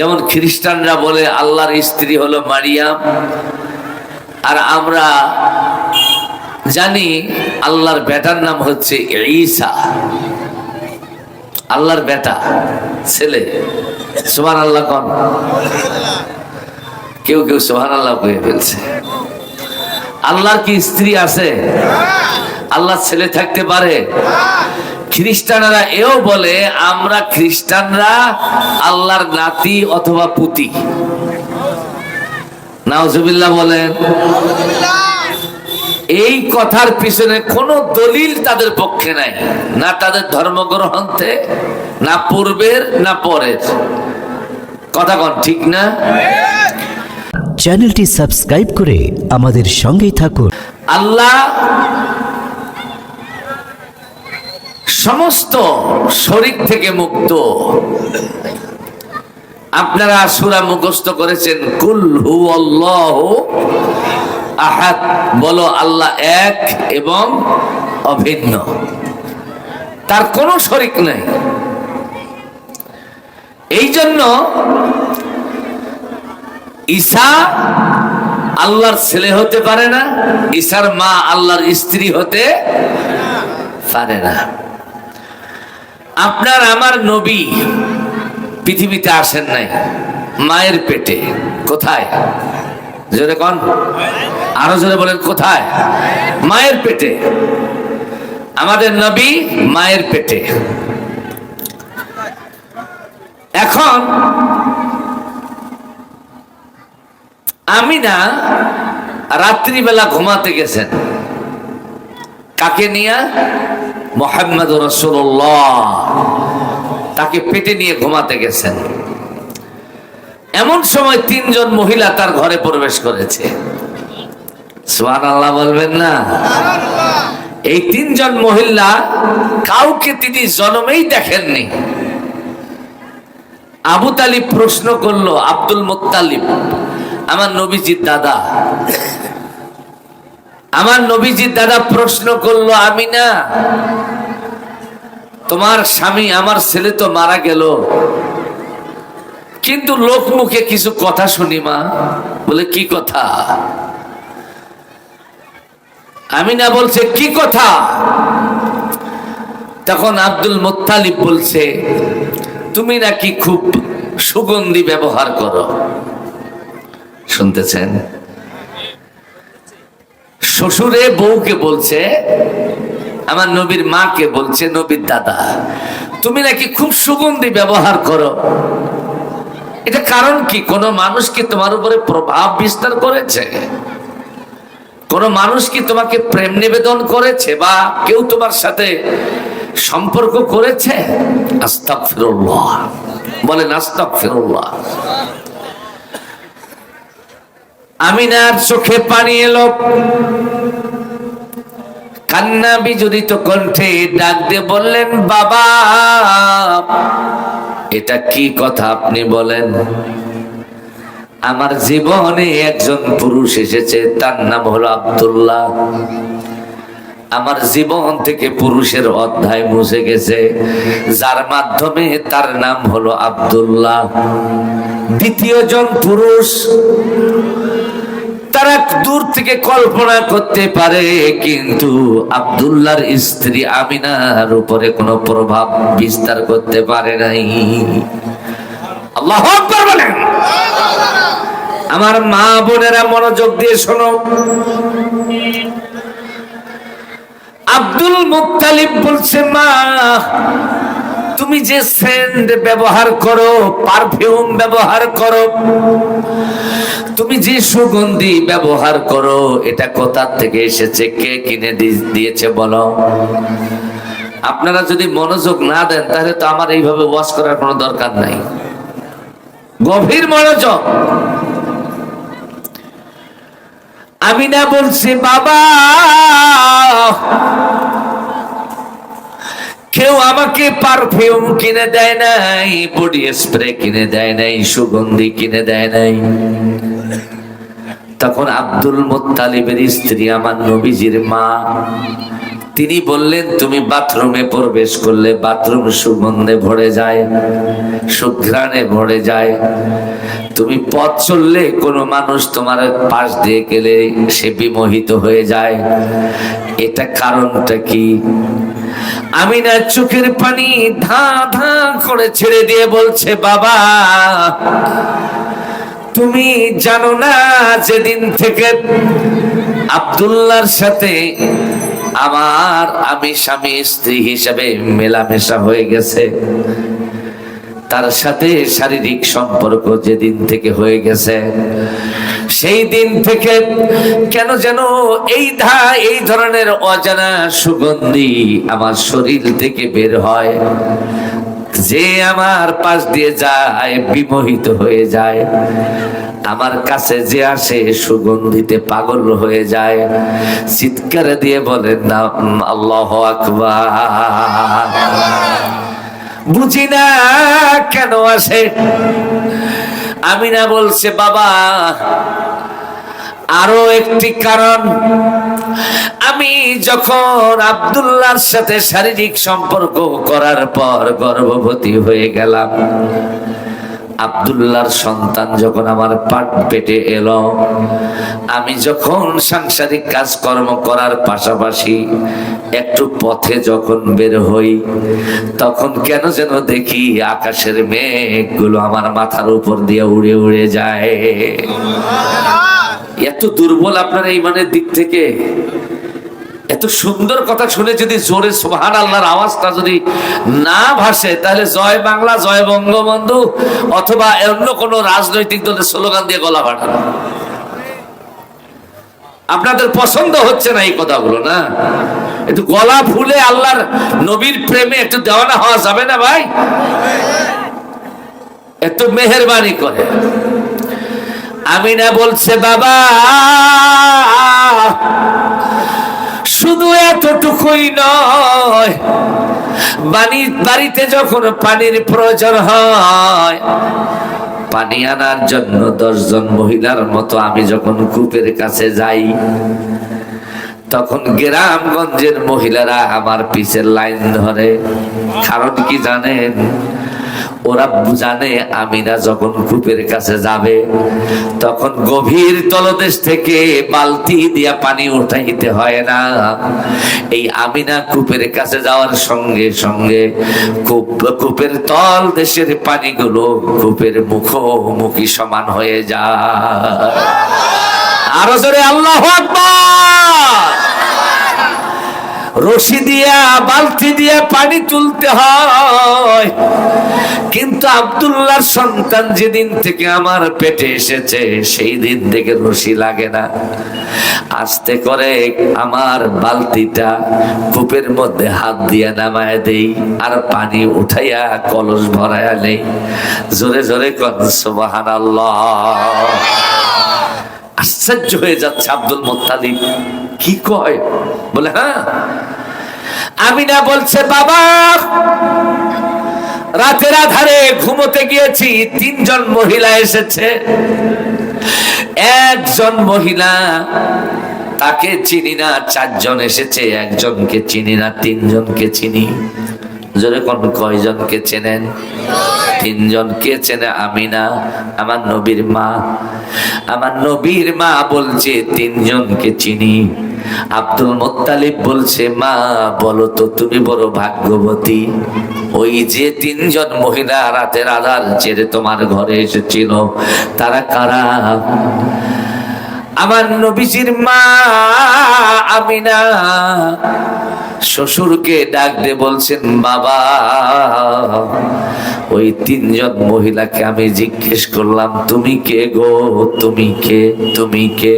যেমন খ্রিস্টানরা বলে, আল্লাহর স্ত্রী হলো মারিয়াম। আর আমরা জানি আল্লাহর বেটার নাম হচ্ছে ঈসা। আল্লাহর বেটা, ছেলে। সুমান আল্লাহ কন। কেউ কেউ সোহান আল্লাহ কয়ে ফেলছে। আল্লাহর কি স্ত্রী আছে? আল্লাহ ছেলে থাকতে পারে? খ্রিস্টানরা এও বলে আমরা খ্রিস্টানরা আল্লাহর নাতি অথবা পুতি। নাউজুবিল্লাহ বলেন এই কথার পিছনে কোনো দলিল তাদের পক্ষে নাই না তাদের ধর্মগ্রন্থে না পূর্বের না পরের। কথা কন ঠিক না? চ্যানেলটি সাবস্ক্রাইব করে আমাদের সঙ্গেই থাকুন। আল্লাহ সমস্ত শরীর থেকে মুক্ত। আপনারা সুরা মুখস্থ করেছেন, কুল হু আহাদ বলো আল্লাহ এক এবং অভিন্ন। তার কোনো শরিক নাই। এই জন্য ঈশা আল্লাহর ছেলে হতে পারে না ঈশার মা আল্লাহর স্ত্রী হতে পারে না। আপনার আমার নবী পৃথিবীতে আসেন নাই। মায়ের পেটে। কোথায়? কন। আরও জোরে বলেন, কোথায়? মায়ের পেটে। আমাদের নবী মায়ের পেটে। এখন আমি না রাত্রিবেলা ঘুমাতে গেছেন। কাকে নিয়ে? মোহাম্মদ রসুল্লাহ তাকে পেটে নিয়ে ঘুমাতে গেছেন। এমন সময় তিনজন মহিলা তার ঘরে প্রবেশ করেছে। আল্লাহ বলবেন না? এই তিনজন মহিলা কাউকে তিনি জন্মেই দেখেননি। আবু তালিব প্রশ্ন করল, আব্দুল মোত্তালিব, আমার নবীজির দাদা। আমার নবীজির দাদা প্রশ্ন করল আমি না তোমার স্বামী আমার ছেলে তো মারা গেল। কিন্তু লোক মুখে কিছু কথা শুনি মা। বলে, কি কথা? আমি না বলছে, কি কথা? তখন আব্দুল মোত্তালিব বলছে, তুমি নাকি খুব সুগন্ধি ব্যবহার করো। শুনতেছেন? শ্বশুরে বউকে বলছে, আমার নবীর মাকে বলছে, নবীর দাদা, তুমি নাকি খুব সুগন্ধি ব্যবহার করো। এটা কারণ কি? কোন মানুষ কি তোমার উপরে প্রভাব বিস্তার করেছে? কোন মানুষ কি তোমাকে প্রেম নিবেদন করেছে বা কেউ তোমার সাথে সম্পর্ক করেছে? আস্তাক ফিরুল্লাহ বলেন আস্তাক ফিরুল্লাহ আমিনার চোখে পানি এলো। কান্না বিজড়িত কণ্ঠে ডাক দিয়ে বললেন, বাবা, এটা কি কথা আপনি বলেন? আমার জীবনে একজন পুরুষ এসেছে, তার নাম হলো আব্দুল্লাহ। আমার জীবন থেকে পুরুষের অধ্যায় মুছে গেছে, যার মাধ্যমে তার নাম হলো আব্দুল্লাহ। দ্বিতীয় জন পুরুষ তারা দূর থেকে কল্পনা করতে পারে, কিন্তু আব্দুল্লাহর স্ত্রী আমিনার উপরে কোনো প্রভাব বিস্তার করতে পারে নাই। আল্লাহ বলেন। আমার মা বোনেরা মনোযোগ দিয়ে শোনো। আব্দুল মুত্তালিব বলছে, মা, তুমি যে সেন্ট ব্যবহার করো, পারফিউম ব্যবহার করো তুমি যে সুগন্ধি ব্যবহার করো, এটা কোথার থেকে এসেছে? কে কিনে দিয়েছে বলো? আপনারা যদি মনোযোগ না দেন, তাহলে তো আমার এইভাবে ওয়াশ করার কোনো দরকার নাই। গভীর মনোযোগ। আমি না বলছি, বাবা! আমাকে পারফিউম কিনে দেয় নাই বডি স্প্রে কিনে দেয় নাই, সুগন্ধি কিনে দেয় নাই। তখন আব্দুল মোত্তালিবের স্ত্রী আমার নবীজির মা তিনি বললেন, তুমি বাথরুমে প্রবেশ করলে বাথরুম সুগন্ধে ভরে যায়, সুঘ্রাণে ভরে যায়। তুমি পথ চললে কোনো মানুষ তোমার পাশ দিয়ে গেলে সে বিমোহিত হয়ে যায়। এটা কারণটা কি? আমি না চোখের পানি ধা ধা করে ছেড়ে দিয়ে বলছে, বাবা, তুমি জানো না, যেদিন থেকে আব্দুল্লাহর সাথে আমার আমি স্বামী স্ত্রী হিসাবে মেলামেশা হয়ে গেছে। তার সাথে শারীরিক সম্পর্ক যেদিন থেকে হয়ে গেছে, সেই দিন থেকে কেন যেন এই ধা, এই ধরনের অজানা সুগন্ধি আমার শরীর থেকে বের হয়। যে আমার পাশ দিয়ে যায়, বিমোহিত হয়ে যায়। আমার কাছে যে আসে, সুগন্ধিতে পাগল হয়ে যায়। চিৎকার দিয়ে বলেন না আল্লাহ আকবার। বুঝি না কেন আসে? আমি না বলছে, বাবা আরও একটি কারণ, আমি যখন আব্দুল্লাহর সাথে শারীরিক সম্পর্ক করার পর গর্ভবতী হয়ে গেলাম, আব্দুল্লাহর সন্তান যখন আমার পাট পেটে এলো, আমি যখন সাংসারিক কাজকর্ম করার পাশাপাশি একটু পথে যখন বের হই, তখন কেন যেন দেখি আকাশের মেঘগুলো আমার মাথার উপর দিয়ে উড়ে উড়ে যায়। এত দুর্বল আপনার এই মানের দিক থেকে। এত সুন্দর কথা শুনে যদি জোরে সোহান আল্লাহর আওয়াজটা যদি না ভাসে, তাহলে জয় বাংলা, জয় বঙ্গবন্ধু, অথবা অন্য কোনো রাজনৈতিক দলের স্লোগান দিয়ে গলা ফাটানো আপনাদের পছন্দ হচ্ছে না এই কথাগুলো, না? একটু গলা ফুলে আল্লাহর নবীর প্রেমে একটু দেওয়ানা হওয়া যাবে না ভাই? একটু মেহরবানি করে। আমি না বলছে, বাবা, শুধু এতটুকুই নয়, বাড়ি, বাড়িতে যখন পানির প্রয়োজন হয়, পানি আনার জন্য দশজন মহিলার মতো আমি যখন কূপের কাছে যাই, তখন গ্রামগঞ্জের মহিলারা আমার পিছের লাইন ধরে। কারণ কি জানেন? ওরা জানে আমিনা যখন কূপের কাছে যাবে, তখন গভীর তলদেশ থেকে বালতি দিয়া পানি উঠাইতে হয় না। এই আমিনা কূপের কাছে যাওয়ার সঙ্গে সঙ্গে কূপ কূপের তল দেশের পানিগুলো কূপের মুখোমুখি সমান হয়ে যায়। আরও জোরে আল্লাহ আকবার! রশি দিয়া, বালতি দিয়া পানি তুলতে হয়। কিন্তু আব্দুল্লাহর সন্তান যেদিন থেকে আমার পেটে এসেছে, সেই দিন থেকে রশি লাগে না। আস্তে করে আমার বালতিটা কূপের মধ্যে হাত দিয়া নামায় দেই, আর পানি উঠাইয়া কলস ভরাইয়া নেই। জোরে জোরে কন আশ্চর্য হয়ে যাচ্ছে আব্দুল মোত্তালিব। কি কয়? বলে হ্যাঁ? আমি না বলছে, বাবা, রাতের আধারে ঘুমোতে গিয়েছি, তিনজন মহিলা এসেছে। একজন মহিলা, তাকে চিনি না, চারজন এসেছে, একজনকে চিনি না, তিনজনকে চিনি। জোরে কোন কয়জনকে চেনেন? তিনজনকে চেনে আমিনা, আমার নবীর মা। আমার নবীর মা বলছে, তিনজনকে চিনি। আব্দুল মোত্তালিব বলছে, মা, বলো তো তুমি বড় ভাগ্যবতী। ওই যে তিনজন মহিলা রাতের আধার ছেড়ে তোমার ঘরে এসেছিল, তারা কারা? আমার নবীজির মা আমিনা। শ্বশুরকে ডাক দিয়ে বলছেন, বাবা, ওই তিনজন মহিলাকে আমি জিজ্ঞেস করলাম, তুমি কে গো? তুমি কে? তুমি কে?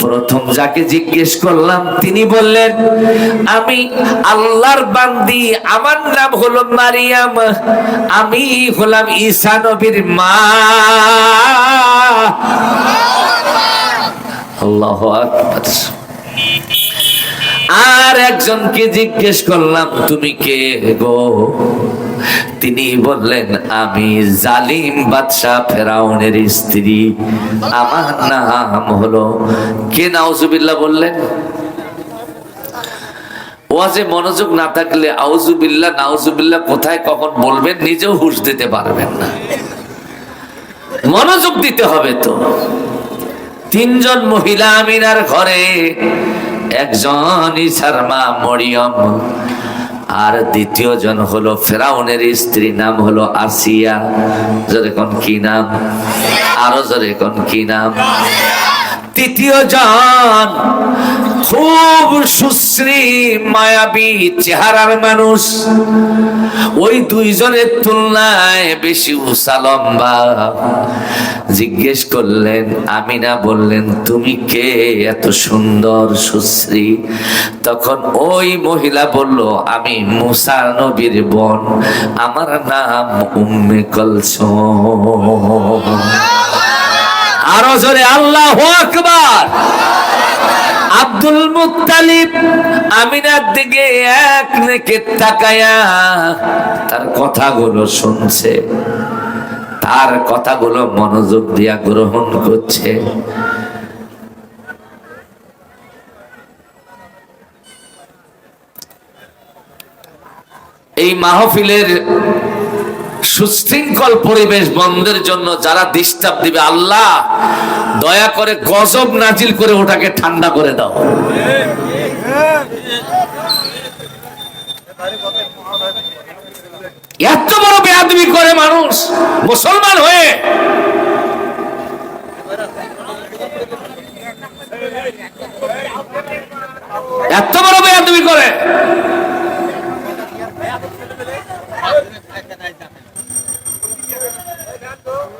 প্রথম যাকে জিজ্ঞেস করলাম, তিনি বললেন, আমি আল্লাহর বান্দি, আমার নাম হলো মারিয়াম, আমি হলাম ঈসা নবীর মা। আল্লাহ আকবার। আর একজনকে জিজ্ঞেস করলাম, তুমি কে গো? তিনি বললেন, আমি জালিম বাদশাহ ফেরাউনের স্ত্রী। আমার নাম হলো কে নাউজুবিল্লাহ বললেন? ওয়াজে মনোযোগ না থাকলে আউজুবিল্লাহ, নাউজুবিল্লাহ কোথায় কখন বলবেন নিজেও হুশ দিতে পারবেন না। মনোযোগ দিতে হবে তো। তিনজন মহিলা আমিনার ঘরে একজন ইসার মা মরিয়ম। আর দ্বিতীয় জন হলো ফেরাউনের স্ত্রী নাম হলো আসিয়া। জোরে কোন কি নাম? আরও জোরে কোন কি নাম? তৃতীয় জন খুব সুশ্রী, মায়াবী চেহারার মানুষ। ওই দুইজনের তুলনায় বেশি উষা লম্বা। জিজ্ঞেস করলেন, আমিনা বললেন, তুমি কে? এত সুন্দর, সুশ্রী। তখন ওই মহিলা বলল, আমি মুসা নবীর বোন। আমার নাম উম্মে কলসম। আরও জোরে, আল্লাহ আকবার! আব্দুল মুত্তালিব আমিনার দিকে এক নেকে তাকায়া তার কথাগুলো শুনছে। তার কথাগুলো মনোযোগ দিয়া গ্রহণ করছে। এই মাহফিলের সুশৃঙ্খল পরিবেশ বন্ধের জন্য যারা ডিস্টার্ব দিবে, আল্লাহ, দয়া করে গজব নাজিল করে ওটাকে ঠান্ডা করে দাও। এত বড় বেয়াদবি করে মানুষ, মুসলমান হয়ে। এত বড় বেয়াদবি করে।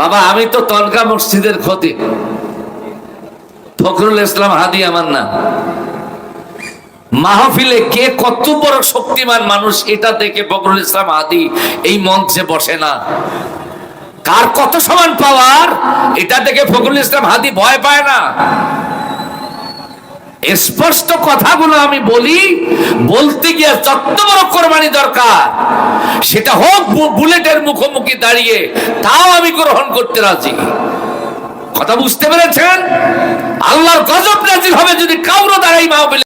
বাবা, আমি তো তনকা মসজিদের ক্ষতি। ফখরুল ইসলাম হাদি আমার না। মাহফিলে কে কত বড় শক্তিমান মানুষ, এটা দেখে ফখরুল ইসলাম হাদি এই মঞ্চে বসে না। কার কত সমান পাওয়ার এটা দেখে ফখরুল ইসলাম হাদি ভয় পায় না। স্পষ্ট কথাগুলো আমি বলি, বলতে গিয়ে যত বড় কোরবানি দরকার, সেটা হোক বুলেটের মুখোমুখি দাঁড়িয়ে, তাও আমি গ্রহণ করতে রাজি। কথা বুঝতে পেরেছেন? আল্লাহর গজব নাজির হবে যদি কাউরো দ্বারাই মাহবিল